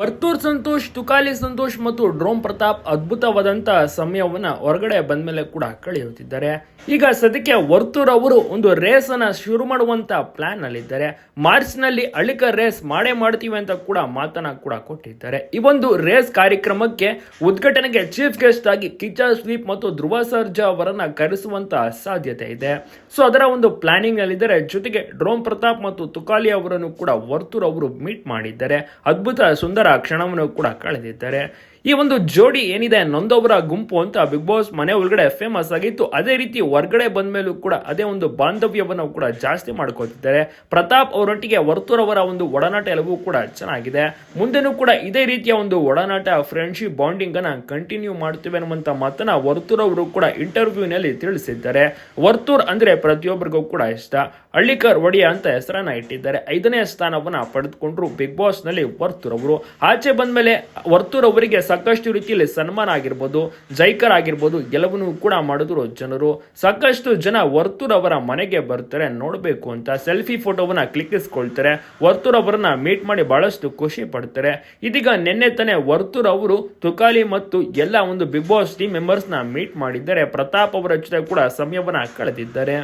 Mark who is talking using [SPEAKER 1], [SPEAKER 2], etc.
[SPEAKER 1] ವರ್ತೂರ್ ಸಂತೋಷ್, ತುಕಾಲಿ ಸಂತೋಷ್ ಮತ್ತು ಡ್ರೋಮ್ ಪ್ರತಾಪ್ ಅದ್ಭುತವಾದಂತ ಸಮಯವನ್ನ ಹೊರಗಡೆ ಬಂದ ಮೇಲೆ ಕೂಡ ಕಳೆಯುತ್ತಿದ್ದಾರೆ. ಈಗ ಸದ್ಯಕ್ಕೆ ವರ್ತೂರ್ ಅವರು ಒಂದು ರೇಸ್ ಅನ್ನ ಶುರು ಮಾಡುವಂತ ಪ್ಲಾನ್ ನಲ್ಲಿದ್ದಾರೆ. ಮಾರ್ಚ್ನಲ್ಲಿ ಅಳಿಕ ರೇಸ್ ಮಾಡೇ ಮಾಡ್ತೀವಿ ಅಂತ ಕೂಡ ಮಾತನ್ನ ಕೂಡ ಕೊಟ್ಟಿದ್ದಾರೆ. ಈ ಒಂದು ರೇಸ್ ಕಾರ್ಯಕ್ರಮಕ್ಕೆ ಉದ್ಘಾಟನೆಗೆ ಚೀಫ್ ಗೆಸ್ಟ್ ಆಗಿ ಕಿಚ್ಚ ಸ್ವೀಪ್ ಮತ್ತು ಧ್ರುವ ಸರ್ಜಾ ಅವರನ್ನ ಕರೆಸುವಂತ ಸಾಧ್ಯತೆ ಇದೆ. ಸೊ ಅದರ ಒಂದು ಪ್ಲಾನಿಂಗ್ ನಲ್ಲಿದ್ದಾರೆ. ಜೊತೆಗೆ ಡ್ರೋಮ್ ಪ್ರತಾಪ್ ಮತ್ತು ತುಕಾಲಿ ಅವರನ್ನು ಕೂಡ ವರ್ತೂರ್ ಅವರು ಮೀಟ್ ಮಾಡಿದ್ದಾರೆ. ಅದ್ಭುತ, ಸುಂದರ ಕ್ಷಣವನ್ನು ಕೂಡ ಕಳೆದಿದ್ದಾರೆ. ಈ ಒಂದು ಜೋಡಿ ಏನಿದೆ? ನೊಂದವರ ಗುಂಪು ಅಂತ ಬಿಗ್ ಬಾಸ್ ಮನೆ ಒಳಗಡೆ ಫೇಮಸ್ ಆಗಿತ್ತು. ಅದೇ ರೀತಿ ಹೊರಗಡೆ ಬಂದ ಮೇಲೂ ಕೂಡ ಅದೇ ಒಂದು ಬಾಂಧವ್ಯವನ್ನು ಕೂಡ ಜಾಸ್ತಿ ಮಾಡ್ಕೋತಿದ್ದಾರೆ. ಪ್ರತಾಪ್ ಅವರೊಟ್ಟಿಗೆ ವರ್ತೂರ್ ಅವರ ಒಂದು ಒಡನಾಟ ಎಲ್ಲವೂ ಕೂಡ ಚೆನ್ನಾಗಿದೆ. ಮುಂದೆನೂ ಕೂಡ ಇದೇ ರೀತಿಯ ಒಂದು ಒಡನಾಟ ಫ್ರೆಂಡ್ಶಿಪ್ ಬಾಂಡಿಂಗ್ ಅನ್ನ ಕಂಟಿನ್ಯೂ ಮಾಡ್ತೀವಿ ಅನ್ನುವಂಥ ಮಾತನ್ನ ವರ್ತೂರ್ ಅವರು ಕೂಡ ಇಂಟರ್ವ್ಯೂನಲ್ಲಿ ತಿಳಿಸಿದ್ದಾರೆ. ವರ್ತೂರ್ ಅಂದ್ರೆ ಪ್ರತಿಯೊಬ್ಬರಿಗೂ ಕೂಡ ಇಷ್ಟ. ಹಳ್ಳಿಕರ್ ಒಡೆಯ ಅಂತ ಹೆಸರನ್ನ ಇಟ್ಟಿದ್ದಾರೆ. ಐದನೇ ಸ್ಥಾನವನ್ನ ಪಡೆದುಕೊಂಡ್ರು ಬಿಗ್ ಬಾಸ್ನಲ್ಲಿ ವರ್ತೂರ್ ಅವರು. ಆಚೆ ಬಂದ್ಮೇಲೆ ವರ್ತೂರ್ ಅವರಿಗೆ ಸಾಕಷ್ಟು ರೀತಿಯಲ್ಲಿ ಸನ್ಮಾನ ಆಗಿರ್ಬೋದು, ಜೈಕರ್ ಆಗಿರ್ಬೋದು ಎಲ್ಲವನ್ನೂ ಕೂಡ ಮಾಡಿದ್ರು ಜನರು. ಸಾಕಷ್ಟು ಜನ ವರ್ತೂರ್ ಅವರ ಮನೆಗೆ ಬರ್ತಾರೆ, ನೋಡಬೇಕು ಅಂತ ಸೆಲ್ಫಿ ಫೋಟೋವನ್ನ ಕ್ಲಿಕ್ಕಿಸ್ಕೊಳ್ತಾರೆ. ವರ್ತೂರ್ ಅವರನ್ನ ಮೀಟ್ ಮಾಡಿ ಬಹಳಷ್ಟು ಖುಷಿ ಪಡ್ತಾರೆ. ಇದೀಗ ನಿನ್ನೆ ತಾನೇ ವರ್ತೂರ್ ಅವರು ತುಕಾಲಿ ಮತ್ತು ಎಲ್ಲ ಒಂದು ಬಿಗ್ ಬಾಸ್ ಟೀಮ್ ಮೆಂಬರ್ಸ್ನ ಮೀಟ್ ಮಾಡಿದ್ದಾರೆ. ಪ್ರತಾಪ್ ಅವರ ಜೊತೆ ಕೂಡ ಸಮಯವನ್ನ ಕಳೆದಿದ್ದಾರೆ.